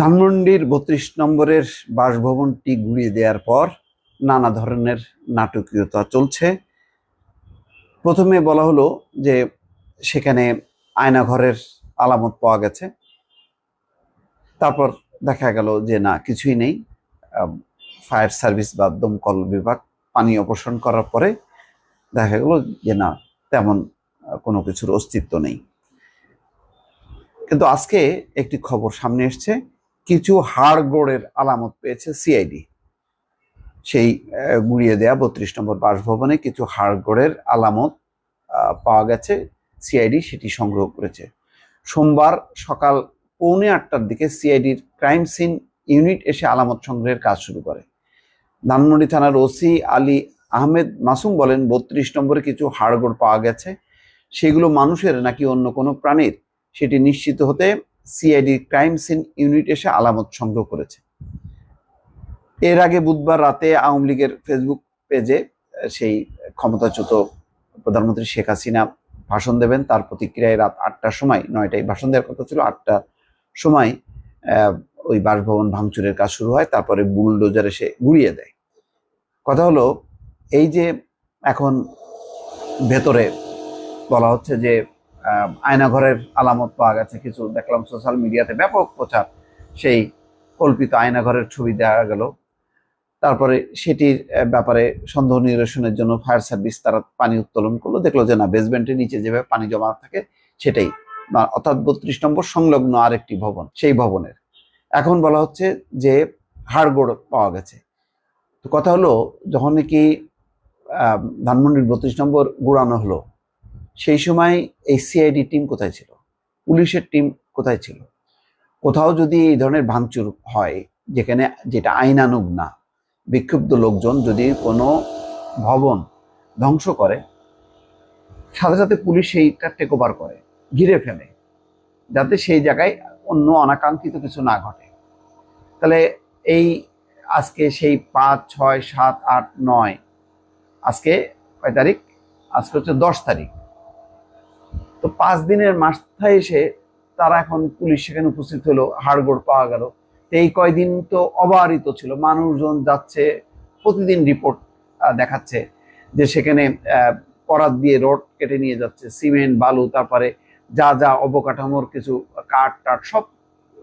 ধানমন্ডির বত্রিশ নম্বরের বাসভবনটি গুড়িয়ে দেওয়ার পর নানা ধরনের নাটকীয়তা চলছে। প্রথমে বলা হলো যে সেখানে আয়নাঘরের আলামত পাওয়া গেছে। তারপর দেখা গেল যে না, কিছুই নেই। ফায়ার সার্ভিস বা দমকল বিভাগ পানি অপসারণ করার পরে দেখা গেল যে না, তেমন কোনো কিছুর অস্তিত্ব নেই। কিন্তু আজকে একটি খবর সামনে এসছে কিছু হাড়গোড়ের আলামত পেয়েছে সিআইডি সেই গুড়িয়ে দেয়া বত্রিশ নম্বর বাসভবনে কিছু হাড়গোড়ের আলামত পাওয়া গেছে। সিআইডি সেটি সংগ্রহ করেছে। সোমবার সকাল পৌনে আটটার দিকে সিআইডির ক্রাইম সিন ইউনিট এসে আলামত সংগ্রহের কাজ শুরু করে। ধানমন্ডি থানার ওসি আলী আহমেদ মাসুম বলেন, বত্রিশ নম্বরে কিছু হাড়গোড় পাওয়া গেছে। সেগুলো মানুষের নাকি অন্য কোনো প্রাণীর? সেটি নিশ্চিত হতে সিআইডি ক্রাইম সিন ইউনিট এসে আলামত সংগ্রহ করেছে। এর আগে বুধবার রাতে আওয়ামী লীগের ফেসবুক পেজে সেই ক্ষমতাচ্যুত প্রধানমন্ত্রী শেখ হাসিনা ভাষণ দেবেন। তার প্রতিক্রিয়ায় রাত আটটার সময়, নয়টায় ভাষণ দেওয়ার কথা ছিল আটটার সময় ওই বাসভবন ভাঙচুরের কাজ শুরু হয়, তারপরে বুলডোজার এসে গুড়িয়ে দেয়। কথা হলো, এই যে এখন ভেতরে বলা হচ্ছে যে আয়নাঘরের আলামত পাওয়া গেছে। কিছু দেখলাম সোশ্যাল মিডিয়াতে ব্যাপক প্রচার। সেই কল্পিত আয়নাঘরের ছবি দেওয়া গেল। তারপরে সেটির ব্যাপারে সন্দেহ নিরসনের জন্য ফায়ার সার্ভিস তারা পানি উত্তোলন করল। দেখল যে না বেসমেন্টের নিচে যেভাবে পানি জমা থাকে, সেটাই। অর্থাৎ বত্রিশ নম্বর সংলগ্ন আরেকটি ভবন, সেই ভবনের। এখন বলা হচ্ছে যে হাড়গোড় পাওয়া গেছে। তো কথা হলো যখন নাকি ধানমন্ডির বত্রিশ নম্বর গুড়ানো হলো সেই সময় এই সিআইডি টিম কোথায় ছিল? পুলিশের টিম কোথায় ছিল? কোথাও যদি এই ধরনের ভাঙচুর হয়, যেখানে যেটা আইনানুগ না, বিক্ষুব্ধ লোকজন যদি কোনো ভবন ধ্বংস করে, সাথে সাথে পুলিশ সেইটা টেক ওভার করে, ঘিরে ফেলে, যাতে সেই জায়গায় অন্য অনাকাঙ্ক্ষিত কিছু না ঘটে। তাহলে এই আজকে সেই পাঁচ, ছয়, সাত, আট, নয়, আজকে কয় তারিখ? আজকে হচ্ছে দশ তারিখ। তো পাঁচ দিনের মাথায় এসে তারা এখন পুলিশ সেখানে উপস্থিত হলো, হাড়গোড় পাওয়া গেল। এই কয়দিন তো অবারিত ছিল, মানুষজন যাচ্ছে, প্রতিদিন রিপোর্ট দেখাচ্ছে যে সেখানে করাত দিয়ে রোড কেটে নিয়ে যাচ্ছে, সিমেন্ট, বালু, তারপরে যা যা অবকাঠামোর কিছু কাঠ টাট সব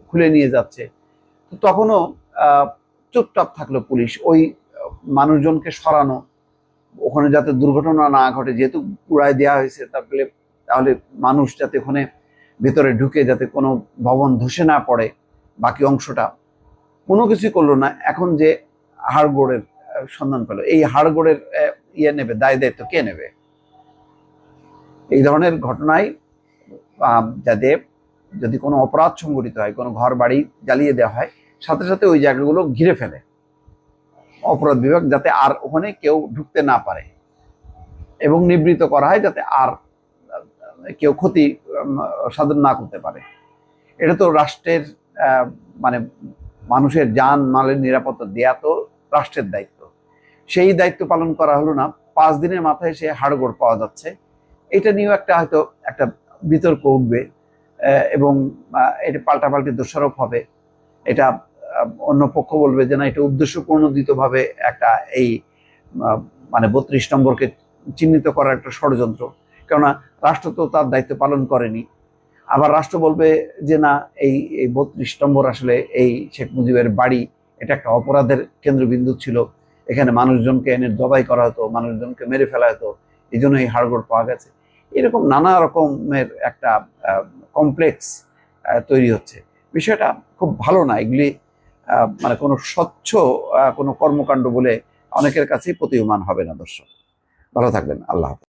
খুলে নিয়ে যাচ্ছে। তো তখনও চুপচাপ থাকল পুলিশ, ওই মানুষজনকে সরানো, ওখানে যাতে দুর্ঘটনা না ঘটে, যেহেতু পুড়ায় দেওয়া হয়েছে তাহলে তাহলে মানুষ যাতে ওখানে ভেতরে ঢুকে যাতে কোনো ভবন ধসে না পড়ে, বাকি অংশটা, কোনো কিছুই করল না। এখন যে হাড়গোড়ের সন্ধান পেল, এই হাড়গোড়ের ইয়ে নেবে, দায় দায়িত্ব কে নেবে? এই ধরনের ঘটনায় যাতে যদি কোনো অপরাধ সংঘটিত হয়, কোনো ঘর বাড়ি জ্বালিয়ে দেওয়া হয়, সাথে সাথে ওই জায়গাগুলো ঘিরে ফেলে। অপরাধ বিভাগ যাতে আর ওখানে কেউ ঢুকতে না পারে এবং নিবৃত করা হয় যাতে আর কেউ ক্ষতি সাধন না করতে পারে। এটা তো রাষ্ট্রের মানে মানুষের যান মালের নিরাপত্তা দেয়া তো রাষ্ট্রের দায়িত্ব। সেই দায়িত্ব পালন করা হলো না, পাঁচ দিনের মাথায় সে হাড়গোড় পাওয়া যাচ্ছে। এটা নিয়েও একটা হয়তো একটা বিতর্ক উঠবে এবং এটা পাল্টাপাল্টি দোষারোপ হবে। এটা অন্য পক্ষ বলবে যে না, এটা উদ্দেশ্যপ্রণোদিতভাবে একটা এই মানে বত্রিশ নম্বরকে চিহ্নিত করার একটা ষড়যন্ত্র। কেননা রাষ্ট্র তো তার দায়িত্ব পালন করেনি। আবার রাষ্ট্র বলবে যে, না, এই এই বত্রিশ নম্বর আসলে এই শেখ মুজিবের বাড়ি, এটা একটা অপরাধের কেন্দ্রবিন্দু ছিল। এখানে মানুষজনকে এনে জবাই করা হতো, মানুষজনকে মেরে ফেলা হতো। এই জন্য এই হাড়গোড় পাওয়া গেছে। এরকম নানা রকমের একটা কমপ্লেক্স তৈরি হচ্ছে। বিষয়টা খুব ভালো না। এগুলি মানে কোনো স্বচ্ছ কোনো কর্মকাণ্ড বলে অনেকের কাছেই প্রতীয়মান হবে না, দর্শক। ভালো থাকবেন। আল্লাহ